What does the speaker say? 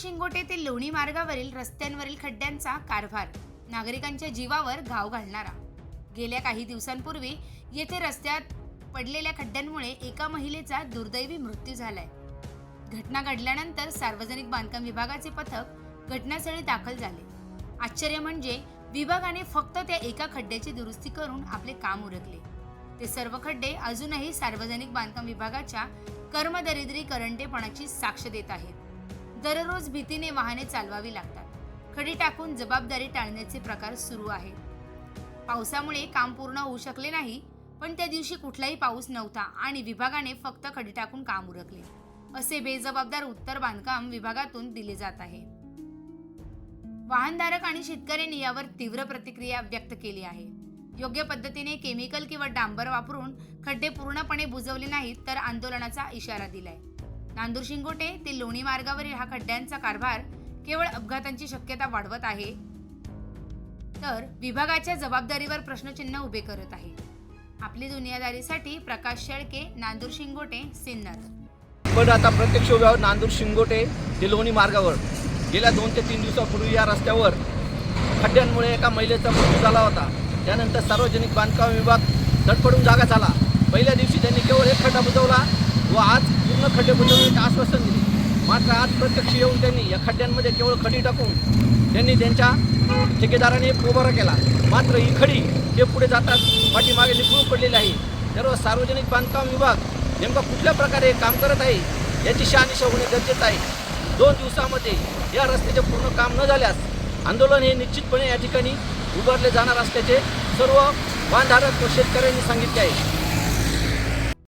शिंगोटे ते लोणी मार्गावरील रस्त्यांवरील खड्ड्यांचा कारभार. नागरिकांच्या जीवावर घाव घालणारा. गेल्या काही दिवसांपूर्वी येथे रस्त्यात पडलेल्या खड्ड्यांमुळे एका महिलेचा दुर्दैवी मृत्यू झालाय. घटना घडल्यानंतर सार्वजनिक बांधकाम विभागाचे पथक घटनास्थळी दाखल झाले. आश्चर्य म्हणजे विभागाने फक्त त्या एका खड्ड्याची दुरुस्ती करून आपले काम उरकले. ते सर्व खड्डे अजूनही सार्वजनिक बांधकाम विभागाच्या कर्मदरिद्री करंटेपणाची साक्ष देत आहेत. दररोज भीतीने वाहने चालवावी लागतात. खडी टाकून जबाबदारी टाळण्याचे प्रकार सुरू आहेत. पावसामुळे काम पूर्ण होऊ शकले नाही पण त्या दिवशी कुठलाही पाऊस नव्हता आणि विभागाने फक्त खडी टाकून काम उरकले. असे बेजबाबदार उत्तर बांधकाम विभागातून दिले जात आहे. वाहनधारक आणि शेतकऱ्यांनी यावर तीव्र प्रतिक्रिया व्यक्त केली आहे. योग्य पद्धतीने केमिकल किंवा डांबर वापरून खड्डे पूर्णपणे बुजवले नाहीत तर आंदोलनाचा इशारा दिलाय. नांदूर शिंगोटे ते लोणी मार्गावरील हा खड्ड्यांचा कारभार केवळ अपघातांची शक्यता वाढवत आहे. तर विभागाच्या जबाबदारीवर प्रश्नचिन्ह उभे करत आहे. आपली दुनियादारीसाठी प्रकाश शेळके नांदूर शिंगोटे सिन्नर. पण आता प्रत्यक्ष उभ्यावर नांदूर शिंगोटे ते लोणी मार्गावर. गेल्या दोन ते तीन दिवसापूर्वी या रस्त्यावर खड्ड्यांमुळे एका महिलेचा मृत्यू झाला होता. त्यानंतर सार्वजनिक बांधकाम विभाग धडपडून जागा झाला. पहिल्या दिवशी त्यांनी केवळ एक खड्डा बुजवला व आज पूर्ण खड्डे बुजवण्याचे आश्वासन दिले. मात्र आज प्रत्यक्ष येऊन त्यांनी या खड्ड्यांमध्ये केवळ खडी टाकून त्यांनी त्यांच्या ठेकेदाराने पोबारा केला. मात्र ही खडी जे पुढे जातात पाठीमागे निघून पडलेली आहे. सर्व सार्वजनिक बांधकाम विभाग नेमका कुठल्या प्रकारे काम करत आहे याची शहानिशा होणे गरजेचं आहे. दोन दिवसामध्ये या रस्त्याचे पूर्ण काम न झाल्यास आंदोलन हे निश्चितपणे या ठिकाणी उभारले जाणार असल्याचे सर्व बांधधारक व शेतकऱ्यांनी सांगितले आहे.